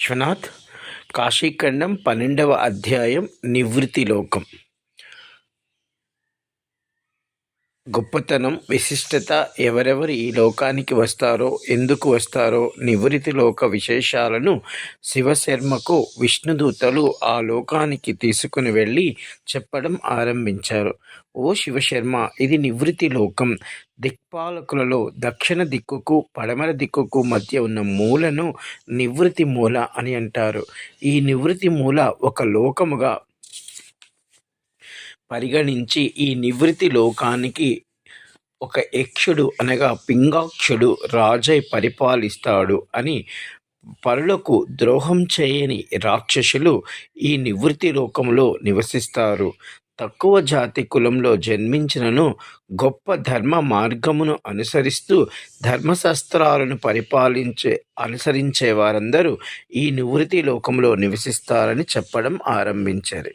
విశ్వనాథ్ కాశీఖండం పన్నెండవ అధ్యాయం నివృత్తి లోకం. గొప్పతనం విశిష్టత ఎవరెవరు ఈ లోకానికి వస్తారో ఎందుకు వస్తారో నివృత్తి లోక విశేషాలను శివశర్మకు విష్ణుదూతలు ఆ లోకానికి తీసుకుని వెళ్ళి చెప్పడం ఆరంభించారు. ఓ శివశర్మ ఇది నివృత్తి లోకం. దిక్పాలకులలో దక్షిణ దిక్కుకు పడమర దిక్కుకు మధ్య ఉన్న మూలను నివృత్తి మూల అని అంటారు. ఈ నివృత్తి మూల ఒక లోకముగా పరిగణించి ఈ నివృత్తి లోకానికి ఒక యక్షుడు అనగా పింగాక్షుడు రాజై పరిపాలిస్తాడు అని పరులకు ద్రోహం చేయని రాక్షసులు ఈ నివృత్తి లోకంలో నివసిస్తారు. తక్కువ జాతి కులంలో జన్మించినను గొప్ప ధర్మ మార్గమును అనుసరిస్తూ ధర్మశాస్త్రాలను పరిపాలించే అనుసరించే వారందరూ ఈ నివృత్తి లోకంలో నివసిస్తారని చెప్పడం ఆరంభించారు.